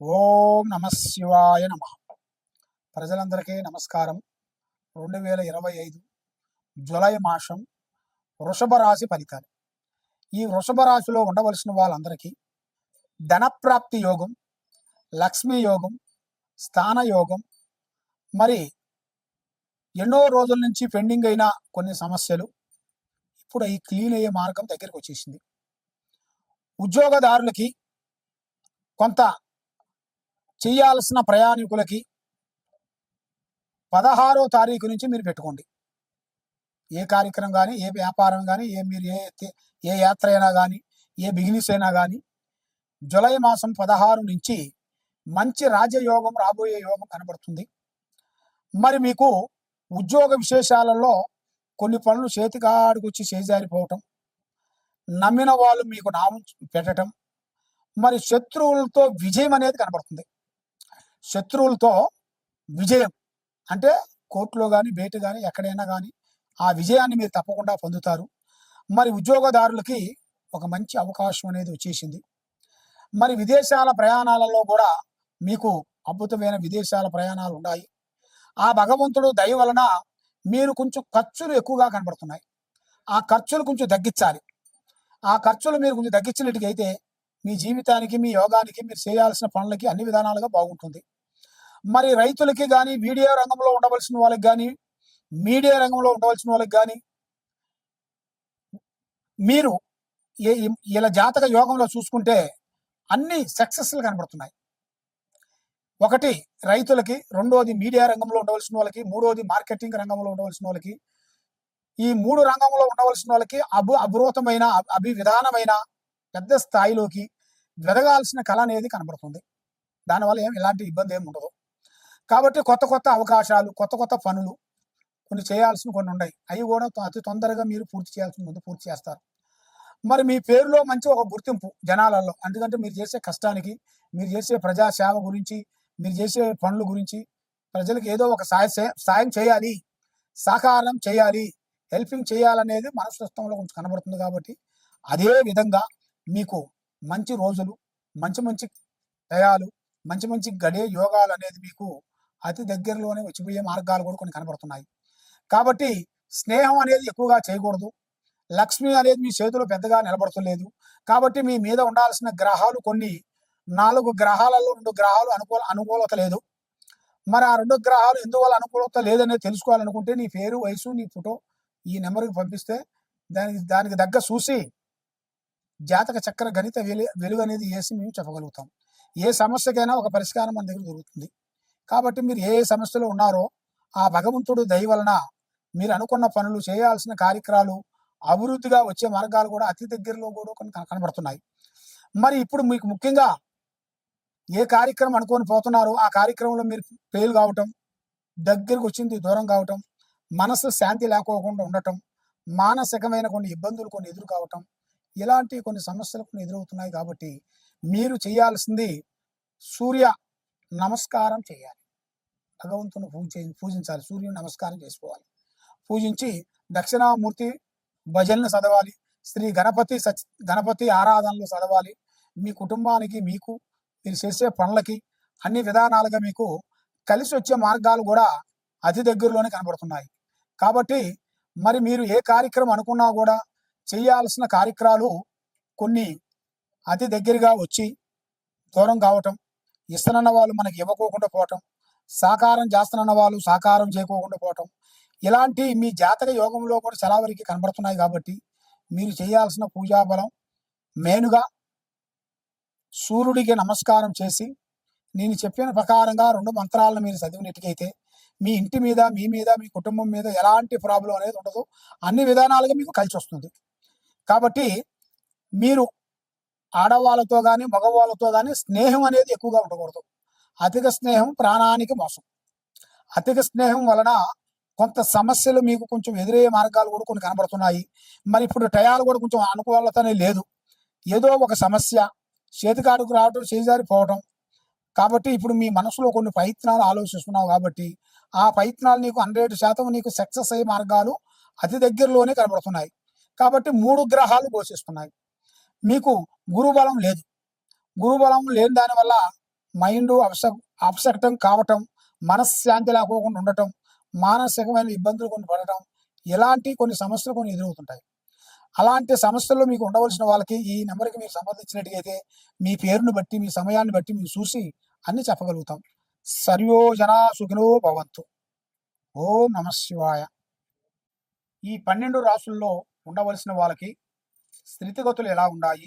ఓం నమ శివాయ నమ. ప్రజలందరికీ నమస్కారం. రెండు వేల ఇరవై ఐదు జులై మాసం వృషభ రాశి ఫలితాలు. ఈ వృషభ రాశిలో ఉండవలసిన వాళ్ళందరికీ ధనప్రాప్తి యోగం లక్ష్మీ యోగం స్థాన యోగం మరి ఎన్నో రోజుల నుంచి పెండింగ్ అయిన కొన్ని సమస్యలు ఇప్పుడు ఈ క్లీన్ అయ్యే మార్గం దగ్గరికి వచ్చేసింది. ఉద్యోగదారులకి కొంత చేయాల్సిన ప్రయాణికులకి పదహారో తారీఖు నుంచి మీరు పెట్టుకోండి. ఏ కార్యక్రమం కానీ ఏ వ్యాపారం కానీ ఏ మీరు ఏ ఏ యాత్ర అయినా కానీ ఏ బిజినెస్ అయినా కానీ జులై మాసం పదహారు నుంచి మంచి రాజయోగం రాబోయే యోగం కనబడుతుంది. మరి మీకు ఉద్యోగ విశేషాలలో కొన్ని పనులు చేతికాడికి వచ్చి చేజారిపోవటం నమ్మిన వాళ్ళు మీకు నామం పెట్టడం మరి శత్రువులతో విజయం అనేది కనబడుతుంది. శత్రువులతో విజయం. అంటే కోర్టులో కానీ బయట కానీ ఎక్కడైనా కానీ ఆ విజయాన్ని మీరు తప్పకుండా పొందుతారు. మరి ఉద్యోగదారులకి ఒక మంచి అవకాశం అనేది వచ్చేసింది. మరి విదేశాల ప్రయాణాలలో కూడా మీకు అద్భుతమైన విదేశాల ప్రయాణాలు ఉన్నాయి. ఆ భగవంతుడు దయ వలన మీరు కొంచెం ఖర్చులు ఎక్కువగా కనబడుతున్నాయి. ఆ ఖర్చులు కొంచెం తగ్గించాలి. ఆ ఖర్చులు మీరు కొంచెం తగ్గించినట్టుగైతే మీ జీవితానికి మీ యోగానికి మీరు చేయాల్సిన పనులకి అన్ని విధానాలుగా బాగుంటుంది. మరి రైతులకి కానీ మీడియా రంగంలో ఉండవలసిన వాళ్ళకి కానీ మీడియా రంగంలో ఉండవలసిన వాళ్ళకి కానీ మీరు ఏ- ఇలా జాతక యోగంలో చూసుకుంటే అన్ని సక్సెస్లు కనబడుతున్నాయి. ఒకటి రైతులకి రెండోది మీడియా రంగంలో ఉండవలసిన వాళ్ళకి మూడోది మార్కెటింగ్ రంగంలో ఉండవలసిన వాళ్ళకి ఈ మూడు రంగంలో ఉండవలసిన వాళ్ళకి అభు అభివృతమైన అభి- విధానమైన పెద్ద స్థాయిలోకి వెదగాల్సిన కళ అనేది కనబడుతుంది. దానివల్ల ఏం ఎలాంటి ఇబ్బంది ఏమి ఉండదు. కాబట్టి కొత్త కొత్త అవకాశాలు కొత్త కొత్త పనులు కొన్ని చేయాల్సిన కొన్ని ఉన్నాయి. అవి కూడా అతి తొందరగా మీరు పూర్తి చేయాల్సిన ముందు పూర్తి చేస్తారు. మరి మీ పేరులో మంచి ఒక గుర్తింపు జనాలలో ఎందుకంటే మీరు చేసే కష్టానికి మీరు చేసే ప్రజాసేవ గురించి మీరు చేసే పనుల గురించి ప్రజలకు ఏదో ఒక సాయ సాయం చేయాలి సహకారం చేయాలి హెల్పింగ్ చేయాలనేది మనస్తత్వంలో కొంచెం కనబడుతుంది కాబట్టి అదే విధంగా మీకు మంచి రోజులు మంచి మంచి దయాలు మంచి మంచి గడే యోగాలు అనేది మీకు అతి దగ్గరలోనే వచ్చిపోయే మార్గాలు కూడా కొన్ని కనబడుతున్నాయి. కాబట్టి స్నేహం అనేది ఎక్కువగా చేయకూడదు. లక్ష్మి అనేది మీ చేతిలో పెద్దగా నిలబడతలేదు. కాబట్టి మీ మీద ఉండాల్సిన గ్రహాలు కొన్ని నాలుగు గ్రహాలలో రెండు గ్రహాలు అనుకూల అనుకూలత లేదు. మరి ఆ రెండు గ్రహాలు ఎందువల్ల అనుకూలత లేదనేది తెలుసుకోవాలనుకుంటే నీ పేరు వయసు నీ ఫోటో ఈ నెంబర్కి పంపిస్తే దానికి దానికి దగ్గర చూసి జాతక చక్ర గణిత వెలు వెలుగు అనేది వేసి మేము చెప్పగలుగుతాం. ఏ సమస్యకైనా ఒక పరిష్కారం మన దగ్గర దొరుకుతుంది. కాబట్టి మీరు ఏ సమస్యలో ఉన్నారో ఆ భగవంతుడు దయ వలన మీరు అనుకున్న పనులు చేయాల్సిన కార్యక్రమాలు అభివృద్ధిగా వచ్చే మార్గాలు కూడా అతి దగ్గరలో కూడా కొన్ని కన- కనబడుతున్నాయి. మరి ఇప్పుడు మీకు ముఖ్యంగా ఏ కార్యక్రమం అనుకొని పోతున్నారో ఆ కార్యక్రమంలో మీరు ఫెయిల్ కావటం దగ్గరకు వచ్చింది దూరం కావటం మనసు శాంతి లేకోకుండా ఉండటం మానసికమైన కొన్ని ఇబ్బందులు కొన్ని ఎదురు కావటం ఇలాంటి కొన్ని సమస్యలు కొన్ని ఎదురవుతున్నాయి కాబట్టి మీరు చేయాల్సింది సూర్య నమస్కారం చేయాలి. భగవంతుని పూజ పూజించాలి. సూర్యుని నమస్కారం చేసుకోవాలి. పూజించి దక్షిణామూర్తి భజనలు చదవాలి. శ్రీ గణపతి సచ్ గణపతి ఆరాధనలు చదవాలి. మీ కుటుంబానికి మీకు మీరు చేసే పనులకి అన్ని విధానాలుగా మీకు కలిసి వచ్చే మార్గాలు కూడా అతి దగ్గరలోనే కనబడుతున్నాయి. కాబట్టి మరి మీరు ఏ కార్యక్రమం అనుకున్నా కూడా చేయాల్సిన కార్యక్రమాలు కొన్ని అతి దగ్గరగా వచ్చి దూరం కావటం ఇస్తున్న వాళ్ళు మనకి ఇవ్వకోకుండా పోవటం సాకారం చేస్తున్న వాళ్ళు సాకారం చేయకోకుండా పోవటం. ఇలాంటి మీ జాతక యోగంలో కూడా చాలా వరకు కనబడుతున్నాయి కాబట్టి మీరు చేయాల్సిన పూజా బలం మెయిన్గా సూర్యుడికి నమస్కారం చేసి నేను చెప్పిన ప్రకారంగా రెండు మంత్రాలను మీరు చదివినట్టుకైతే మీ ఇంటి మీద మీ మీద మీ కుటుంబం మీద ఎలాంటి ప్రాబ్లం అనేది ఉండదు. అన్ని విధానాలుగా మీకు కలిసి వస్తుంది కాబట్టి మీరు ఆడవాళ్ళతో కానీ మగవాళ్ళతో కానీ స్నేహం అనేది ఎక్కువగా ఉండకూడదు. అధిక స్నేహం ప్రాణానికి మోసం. అధిక స్నేహం వలన కొంత సమస్యలు మీకు కొంచెం ఎదురయ్యే మార్గాలు కూడా కొన్ని కనబడుతున్నాయి. మరి ఇప్పుడు టయాలు కూడా కొంచెం అనుకూలతనే లేదు. ఏదో ఒక సమస్య చేతికాడుకు రావడం చేజారిపోవటం. కాబట్టి ఇప్పుడు మీ మనసులో కొన్ని ప్రయత్నాలు ఆలోచిస్తున్నావు కాబట్టి ఆ ప్రయత్నాలు నీకు హండ్రెడ్ శాతం నీకు సక్సెస్ అయ్యే మార్గాలు అతి దగ్గరలోనే కనబడుతున్నాయి. కాబట్టి మూడు గ్రహాలు ఘోషిస్తున్నాయి. మీకు గురుబలం లేదు. గురుబలం లేని దానివల్ల మైండ్ అప్స అపసకటం కావటం మనశ్శాంతి లేకోకుండా ఉండటం మానసికమైన ఇబ్బందులు కొన్ని పడటం ఇలాంటి కొన్ని సమస్యలు కొన్ని ఎదురవుతుంటాయి. అలాంటి సమస్యల్లో మీకు ఉండవలసిన వాళ్ళకి ఈ నెంబర్కి మీకు సంబంధించినట్టుగైతే మీ పేరును బట్టి మీ సమయాన్ని బట్టి మీరు చూసి అన్ని చెప్పగలుగుతాం. సర్వో సుఖినో భవంతు. ఓం నమ శివాయ. ఈ పన్నెండు రాసుల్లో ఉండవలసిన వాళ్ళకి స్థితిగతులు ఎలా ఉన్నాయి?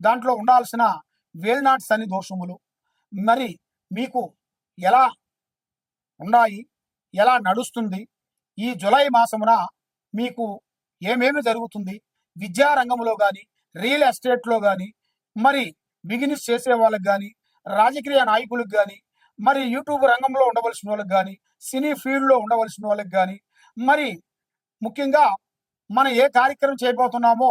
దాంట్లో ఉండాల్సిన వేల్నాట్స్ అని దోషములు. మరి మీకు ఎలా ఉన్నాయి? ఎలా నడుస్తుంది? ఈ జులై మాసమున మీకు ఏమేమి జరుగుతుంది? విద్యా రంగంలో కానీ రియల్ ఎస్టేట్లో కానీ మరి బిజినెస్ చేసే వాళ్ళకి కానీ రాజకీయ నాయకులకు కానీ మరి యూట్యూబ్ రంగంలో ఉండవలసిన వాళ్ళకి కానీ సినీ ఫీల్డ్లో ఉండవలసిన వాళ్ళకి కానీ మరి ముఖ్యంగా మనం ఏ కార్యక్రమం చేయబోతున్నామో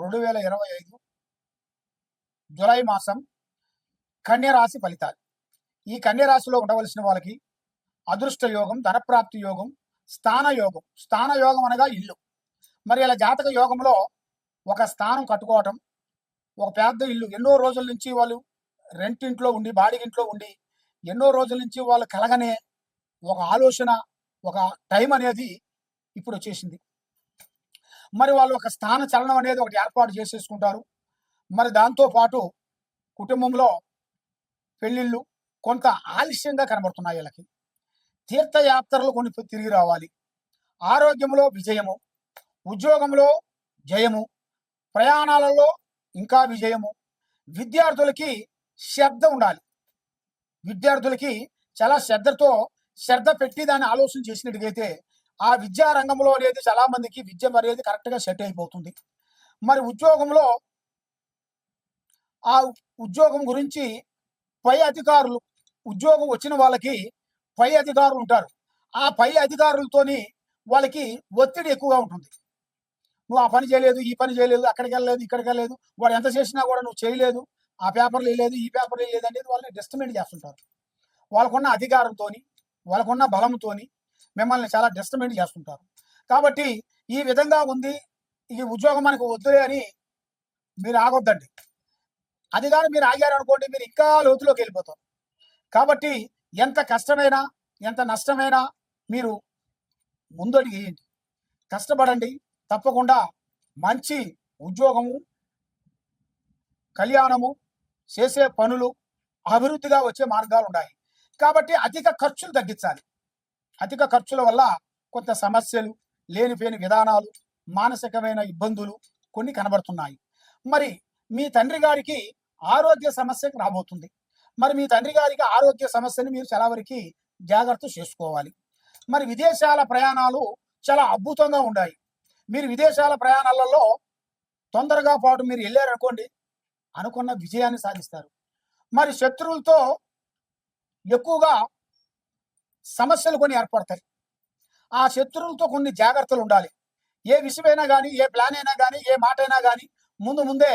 రెండు వేల ఇరవై ఐదు జులై మాసం కన్యరాశి ఫలితాలు. ఈ కన్యరాశిలో ఉండవలసిన వాళ్ళకి అదృష్ట యోగం ధనప్రాప్తి యోగం స్థాన యోగం. స్థాన యోగం అనగా ఇల్లు. మరి ఇలా జాతక యోగంలో ఒక స్థానం కట్టుకోవటం ఒక పెద్ద ఇల్లు. ఎన్నో రోజుల నుంచి వాళ్ళు రెంటింట్లో ఉండి బాడిగింట్లో ఉండి ఎన్నో రోజుల నుంచి వాళ్ళు కలగనే ఒక ఆలోచన ఒక టైం అనేది ఇప్పుడు వచ్చేసింది. మరి వాళ్ళు ఒక స్థాన చలనం అనేది ఒకటి ఏర్పాటు చేసేసుకుంటారు. మరి దాంతోపాటు కుటుంబంలో పెళ్ళిళ్ళు కొంత ఆలస్యంగా కనబడుతున్నాయి వీళ్ళకి. తీర్థయాత్రలు కొన్ని తిరిగి రావాలి. ఆరోగ్యంలో విజయము ఉద్యోగంలో జయము ప్రయాణాలలో ఇంకా విజయము. విద్యార్థులకి శ్రద్ధ ఉండాలి. విద్యార్థులకి చాలా శ్రద్ధతో శ్రద్ధ పెట్టి దాన్ని ఆలోచన చేసినట్టుగైతే ఆ విద్యా రంగంలో అనేది చాలా మందికి విద్య అనేది కరెక్ట్గా సెట్ అయిపోతుంది. మరి ఉద్యోగంలో ఆ ఉద్యోగం గురించి పై అధికారులు ఉద్యోగం వచ్చిన వాళ్ళకి పై అధికారులు ఉంటారు. ఆ పై అధికారులతోని వాళ్ళకి ఒత్తిడి ఎక్కువగా ఉంటుంది. నువ్వు ఆ పని చేయలేదు ఈ పని చేయలేదు అక్కడికి వెళ్ళలేదు ఇక్కడికి వెళ్ళలేదు వాడు ఎంత చేసినా కూడా నువ్వు చేయలేదు ఆ పేపర్లు లేదు ఈ పేపర్లు లేదు అనేది వాళ్ళని డిస్టమెంట్ చేస్తుంటారు. వాళ్ళకున్న అధికారంతోని వాళ్ళకున్న బలంతోని మిమ్మల్ని చాలా డిస్టర్బెంట్ చేస్తుంటారు. కాబట్టి ఈ విధంగా ఉంది ఈ ఉద్యోగం మనకు వద్దులే అని మీరు ఆగొద్దండి. అది కానీ మీరు ఆగారు అనుకోండి మీరు ఇంకా లోతులోకి వెళ్ళిపోతారు. కాబట్టి ఎంత కష్టమైనా ఎంత నష్టమైనా మీరు ముందడి వేయండి. కష్టపడండి తప్పకుండా మంచి ఉద్యోగము కళ్యాణము చేసే పనులు అభివృద్ధిగా వచ్చే మార్గాలు ఉన్నాయి. కాబట్టి అధిక ఖర్చులు తగ్గించాలి. అధిక ఖర్చుల వల్ల కొంత సమస్యలు లేనిపోయిన విధానాలు మానసికమైన ఇబ్బందులు కొన్ని కనబడుతున్నాయి. మరి మీ తండ్రి గారికి ఆరోగ్య సమస్య రాబోతుంది. మరి మీ తండ్రి గారికి ఆరోగ్య సమస్యని మీరు చాలా వరకు జాగ్రత్త చేసుకోవాలి. మరి విదేశాల ప్రయాణాలు చాలా అద్భుతంగా ఉన్నాయి మీరు విదేశాల ప్రయాణాలలో తొందరగా పాటు మీరు వెళ్ళారనుకోండి అనుకున్న విజయాన్ని సాధిస్తారు. మరి శత్రువులతో ఎక్కువగా సమస్యలు కొన్ని ఏర్పడతాయి. ఆ శత్రువులతో కొన్ని జాగ్రత్తలు ఉండాలి. ఏ విషయమైనా కానీ ఏ ప్లాన్ అయినా కానీ ఏ మాట అయినా కానీ ముందు ముందే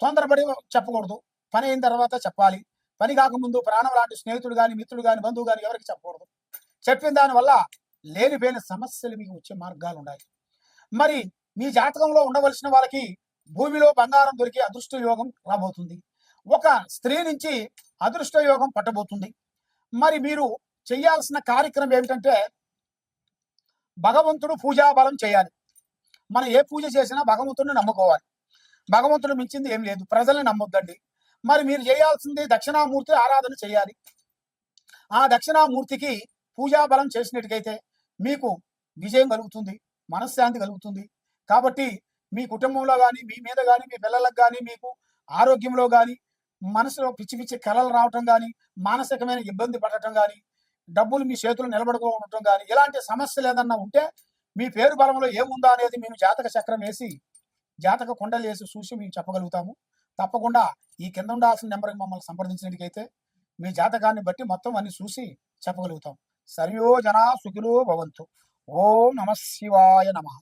తొందరపడి చెప్పకూడదు. పని అయిన తర్వాత చెప్పాలి. పని కాకముందు ప్రాణం లాంటి స్నేహితుడు కానీ మిత్రుడు కానీ బంధువు కానీ ఎవరికి చెప్పకూడదు. చెప్పిన దానివల్ల లేనిపోయిన సమస్యలు మీకు వచ్చే మార్గాలు ఉన్నాయి. మరి మీ జాతకంలో ఉండవలసిన వాళ్ళకి భూమిలో బంగారం దొరికి అదృష్ట యోగం రాబోతుంది. ఒక స్త్రీ నుంచి అదృష్ట యోగం పట్టబోతుంది. మరి మీరు చేయాల్సిన కార్యక్రమం ఏమిటంటే భగవంతుడు పూజాబలం చేయాలి. మనం ఏ పూజ చేసినా భగవంతుడిని నమ్ముకోవాలి. భగవంతుడు మించింది ఏం లేదు. ప్రజల్ని నమ్మొద్దండి. మరి మీరు చేయాల్సింది దక్షిణామూర్తి ఆరాధన చేయాలి. ఆ దక్షిణామూర్తికి పూజాబలం చేసినట్టుకైతే మీకు విజయం కలుగుతుంది మనశ్శాంతి కలుగుతుంది. కాబట్టి మీ కుటుంబంలో కానీ మీ మీద కానీ మీ పిల్లలకు కానీ మీకు ఆరోగ్యంలో కానీ మనసులో పిచ్చి పిచ్చి కళలు రావటం కానీ మానసికమైన ఇబ్బంది పడటం కానీ డబ్బులు మీ చేతులు నిలబడుకోవడం కానీ ఇలాంటి సమస్యలు ఏదన్నా ఉంటే మీ పేరు బలంలో ఏముందా అనేది మేము జాతక చక్రం వేసి జాతక కొండలు వేసి చూసి మేము చెప్పగలుగుతాము. తప్పకుండా ఈ కింద ఉండాల్సిన నెంబర్కి మమ్మల్ని సంప్రదించినట్టుకైతే మీ జాతకాన్ని బట్టి మొత్తం అన్ని చూసి చెప్పగలుగుతాం. సర్వో జనా సుఖిలో భవంతు. ఓం నమ శివాయ నమః.